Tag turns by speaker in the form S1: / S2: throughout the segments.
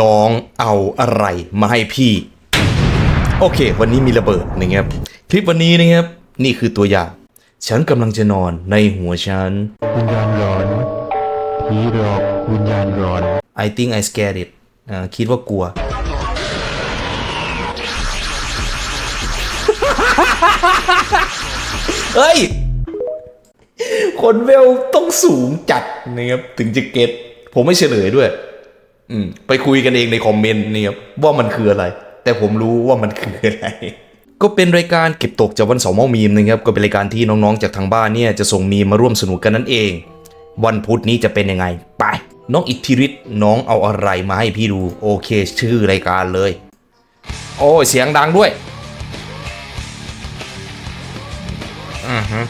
S1: น้องเอาอะไรมาให้พี่ โอเค วันนี้มีระเบิดนะครับคลิปวันนี้นะครับนี่คือตัวอย่าง ฉันกำลังจะนอนในหัวฉัน
S2: วิญญาณหลอนผีหลอกวิญญาณหลอน
S1: I think I scared it อ่าคิดว่ากลัว เฮ้ย คนเวลต้องสูงจัดนะครับถึงจะเก็ตผมไม่เฉลยด้วย อืมไปคุยกันเองในคอมเมนต์นะครับว่ามันคืออะไร แต่ผมรู้ว่ามันคืออะไรก็เป็นรายการเก็บตกจากวันเสาร์เมามีมนะครับก็เป็นรายการที่น้องๆจากทางบ้านเนี่ยจะส่งมีมาร่วมสนุกกันนั่นเอง วันพุธนี้จะเป็นยังไง ไป น้องอิทธิฤทธิ์น้องเอาอะไรมาให้พี่ดูโอเค ชื่อรายการเลย โอ้เสียงดังด้วยอือฮึ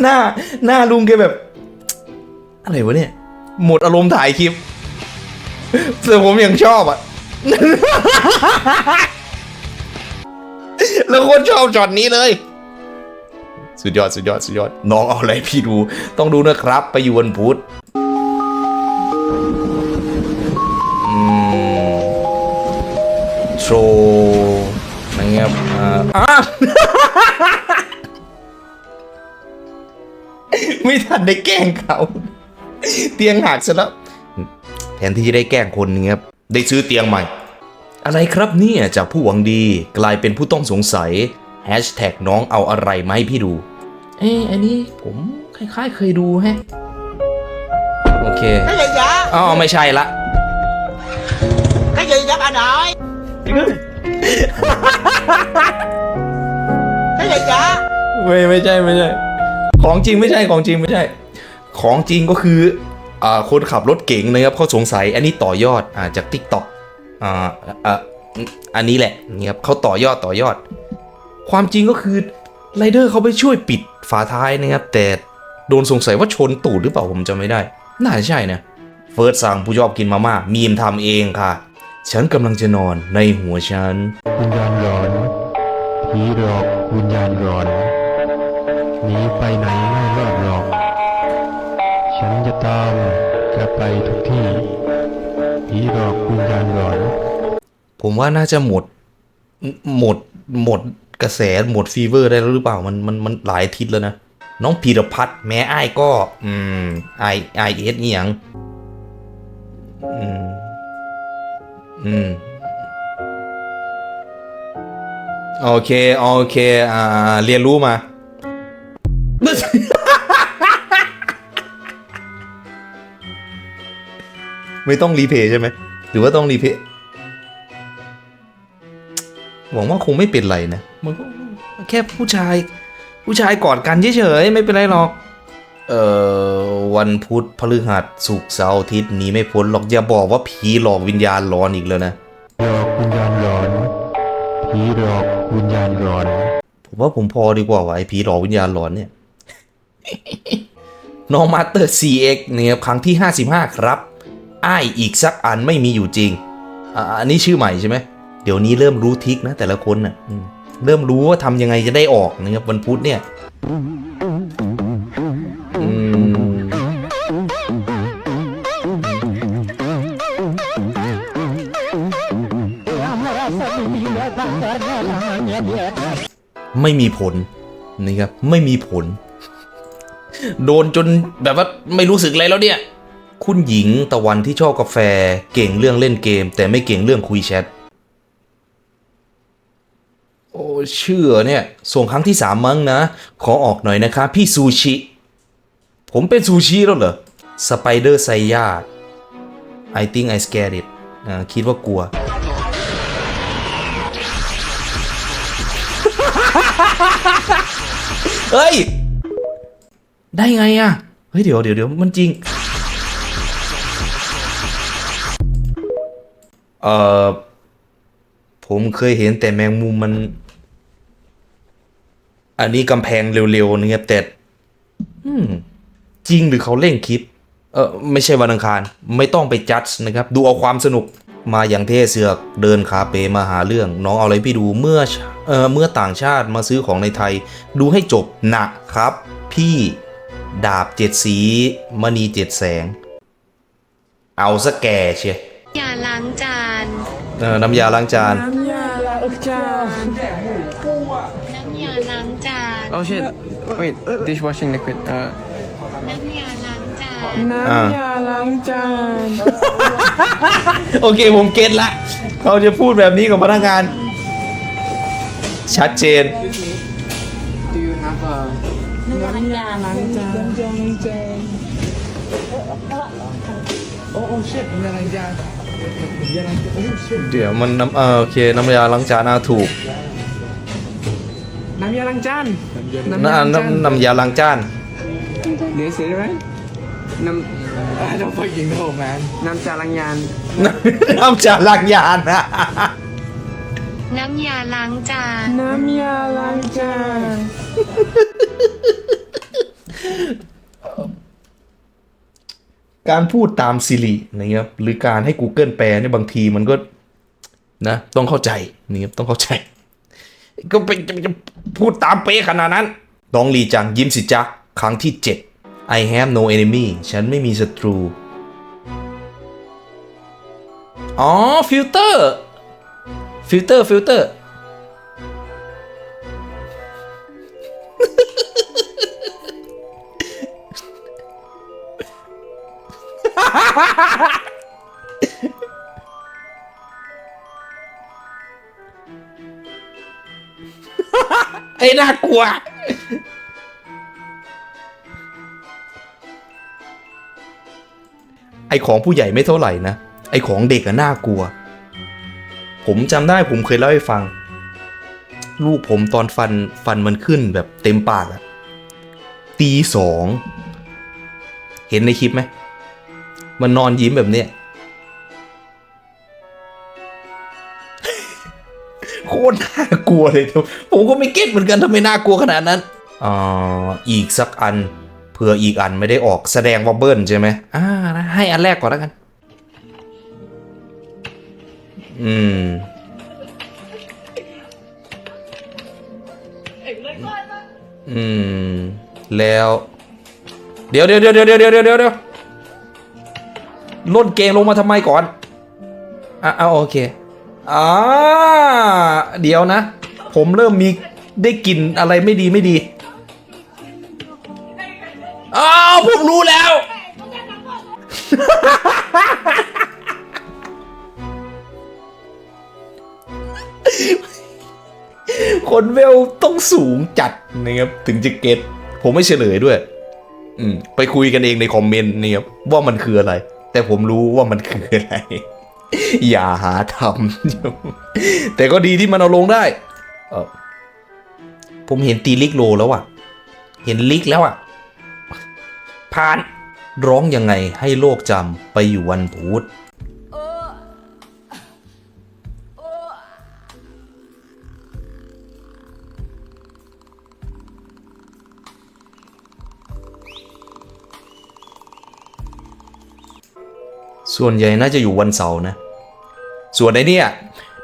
S1: หน้าหน้าลุงแกแบบ อะไรวะเนี่ย หมดอารมณ์ถ่ายคลิปแต่ผมยังชอบอะ แล้วคนชอบช็อตนี้เลย สุดยอด สุดยอด สุดยอด น้องเอาอะไรพี่ดู ต้องดูนะครับ ไปอยู่วันพุธ นะครับอ่าอะไม่ทันได้แกล้งเขา เตียงหักซะแล้ว แทนที่จะได้แกล้งคนนะครับได้ซื้อเตียงใหม่ อะไรครับเนี่ยจากผู้หวังดีกลายเป็นผู้ต้องสงสัยแฮชแท็กน้องเอาอะไรมาให้พี่ดู เอ้อันนี้ผมคล้ายๆเคยดูแฮะ โอเค
S3: cái gì vậy
S1: อ๋อไม่ใช่ละ
S3: cái gì vậy bà nội cái gì vậy
S1: ไใช่ไหม่ไม่ใช่ไม่ใช่ ของจริงไม่ใช่ของจริงไม่ใช่ ของจริงก็คืออ่าคนขับรถเก๋งนะครับเขาสงสัยอันนี้ต่อยอดอ่าจาก t ิ k t o k อ่าอ่าอันนี้แหละนี่ครับเขาต่อยอดต่อยอด ความจริงก็คือไรเดอร์เขาไปช่วยปิดฝาท้ายนะครับ แต่โดนสงสัยว่าชนตูดหรือเปล่าผมจำไม่ได้ น่าจะใช่นะ เฟิร์สสั่งผู้ชอบกินมาม่ามีมทำเองค่ะ ฉันกำลังจะนอนในหัวฉัน
S2: วิญญาณหลอนผีหลอกวิญญาณหลอนหนีไปไหนไม่รอดหรอก ฉันจะตามแกไปทุกที่ผีหลอกวิญญาณหลอน
S1: ผมว่าน่าจะหมด หมดหมดกระแสหมดฟีเวอร์ได้แล้วหรือเปล่ามันมันมันหลายอาทิตย์แล้วนะ น้องพีรพัฒน์แม้อ้ายก็ อืมไอไอเอสนี่ยังอืม อืมโอเค โอเค อ่า เรียนรู้มา ไม่ต้องรีเพย์ใช่ไหม หรือว่าต้องรีเพย์หวังว่าคงไม่เป็นไรนะ มันก็แค่ผู้ชาย ผู้ชายกอดกันเฉยๆ ไม่เป็นไรหรอก เอ่อวันพุธพฤหัสศุกร์เสาร์อาทิตย์หนี้ไม่พ้นหรอกอย่าบอกว่าผีหลอกวิญญาณร้อนอีกแล้วนะ
S2: หลอกวิญญาณหลอนผีหลอกวิญญาณหลอน
S1: ผมว่าผมพอดีกว่าว่ะไอ้ผีหลอกวิญญาณหลอนเนี่ยน้องมาสเตอร์ CX เนี่ยครับครั้งที่ 55 ครับ อ้ายอีกสักอันไม่มีอยู่จริงอ่าอันนี้ชื่อใหม่ใช่ไหมเดี๋ยวนี้เริ่มรู้ทริกนะแต่ละคนน่ะอืมเริ่มรู้ว่าทำยังไงจะได้ออกนะครับวันพุธเนี่ย ไม่มีผลนะครับไม่มีผล โดนจนแบบว่าไม่รู้สึกอะไรแล้วเนี่ย คุณหญิงตะวันที่ชอบกาแฟเก่งเรื่องเล่นเกม แต่ไม่เก่งเรื่องคุยแชทโอ้เชื่อเนี่ย ส่งครั้งที่สามมั้งนะ ขอออกหน่อยนะคะ พี่ซูชิ ผมเป็นซูชิแล้วเหรอสไปเดอร์ไซยา I think I scared it คิดว่ากลัว เฮ้ย ได้ไงอะเฮ้ยเดี๋ยวเดี๋ยวเดี๋ยวมันจริง เอ่อ ผมเคยเห็นแต่แมงมุมมัน อันนี้กำแพงเร็วๆนะครับแต่จริงหรือเขาเร่งคลิป เออไม่ใช่วันอังคาร ไม่ต้องไปจัดนะครับ ดูเอาความสนุกมาอย่างเท่เสือกเดินคาเปมาหาเรื่อง น้องเอาอะไรพี่ดูเมื่อ เออเมื่อต่างชาติมาซื้อของในไทย ดูให้จบหนักครับ พี่ดาบเจ็ดสีมณีเจ็ดแสง เอาซะแก่เชีย
S4: ยาล้างจาน
S1: เออน้ำยาล้างจาน
S4: น้ำยาล้างจาน
S5: Oh shit. Wait, dishwashing liquid. Uh,
S4: น้ำยาล้างจาน
S1: อ่า
S6: ยาล้างจาน
S1: โอเคผมเก็ตละ เขาจะพูดแบบนี้กับพนักงาน ชัดเจน
S5: do you have a
S6: น้ำยาล้างจาน
S1: เดี๋ยวมันน้ำเออโอเคน้ำยาล้างจานน่าถูก
S6: น้ำยาล้างจาน
S1: น้ำน้ำน้ำยาล้างจาน
S5: Do you say it right? Nam. I don't fucking know, man. Nam cha lang yan.
S1: น้ำยาล้างยาน นะ
S4: น้ำยาล้างจาน
S6: น้ำยาล้างจาน
S1: การพูดตามซิรินะครับหรือการให้ Google แปลเนี่ยบางทีมันก็นะต้องเข้าใจนี่ครับต้องเข้าใจ ก็เป็นจะจะพูดตามเป๊ะขนาดนั้น น้องลีจังยิ้มสิจ๊ะครั้งที่ 7 I have no enemy ฉันไม่มีศัตรู อ๋อ ฟิลเตอร์ ฟิลเตอร์ฟิลเตอร์ไอ้น่ากลัวไอของผู้ใหญ่ไม่เท่าไหร่นะ ไอของเด็กอะน่ากลัว ผมจำได้ผมเคยเล่าให้ฟัง ลูกผมตอนฟันฟันมันขึ้นแบบเต็มปากอะตีสอง เห็นในคลิปไหม มันนอนยิ้มแบบเนี้ยโคตรน่ากลัวเลยผมก็ไม่เก็ตเหมือนกันทำไมน่ากลัวขนาดนั้นอ่าอีกสักอันเผื่ออีกอันไม่ได้ออกแสดงว่าเบิ้ลใช่ไหมอ่านะให้อันแรกก่อนแล้วกัน อืม อืม แล้ว เดี๋ยวเดี๋ยวเดี๋ยวเดี๋ยวเดี๋ยวเดี๋ยวเดี๋ยวล่นเกมลงมาทำไมก่อน อะเอาโอเคอ่าเดี๋ยวนะ ผมเริ่มมีได้กลิ่นอะไรไม่ดีไม่ดีอ้าวผมรู้แล้ว คนเวลต้องสูงจัดนะครับถึงจะเก็ตผมไม่เฉลยด้วย อืมไปคุยกันเองในคอมเมนต์นี่ครับว่ามันคืออะไร แต่ผมรู้ว่ามันคืออะไร อย่าหาทำแต่ก็ดีที่มันเอาลงได้ เออผมเห็นตีลิกโลแล้วอะเห็นลิกแล้วอะผ่านร้องยังไงให้โลกจำไปอยู่วันพุธ ส่วนใหญ่น่าจะอยู่วันเสาร์นะ ส่วนไอ้นี่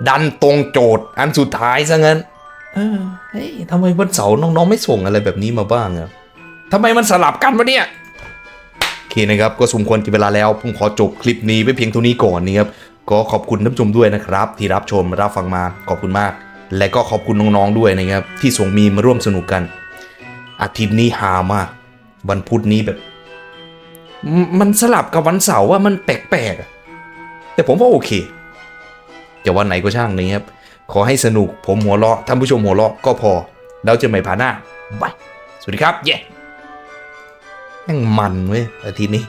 S1: ดันตรงโจทย์อันสุดท้ายซะงั้น เออเฮ้ยทำไมวันเสาร์น้องๆไม่ส่งอะไรแบบนี้มาบ้างอะทำไมมันสลับกันวะเนี่ยโอเคนะครับ ก็สมควรกี่เวลาแล้ว ผมขอจบคลิปนี้ไว้เพียงเท่านี้ก่อนนะครับ ก็ขอบคุณท่านผู้ชมด้วยนะครับ ที่รับชมรับฟังมาขอบคุณมาก และก็ขอบคุณน้องๆด้วยนะครับ ที่ส่งมีมมาร่วมสนุกกัน อาทิตย์นี้ฮามากวันพุธนี้แบบ มันสลับกับวันเสาร์ว่ามันแปลกๆแต่ผมว่าโอเคจะวันไหนก็ช่างนี้ครับ ขอให้สนุกผมหัวเราะท่านผู้ชมหัวเราะก็พอ แล้วเจอใหม่ผ่านหน้าบายสวัสดีครับ เย้แม่งมันเว้ยอาทิตย์นี้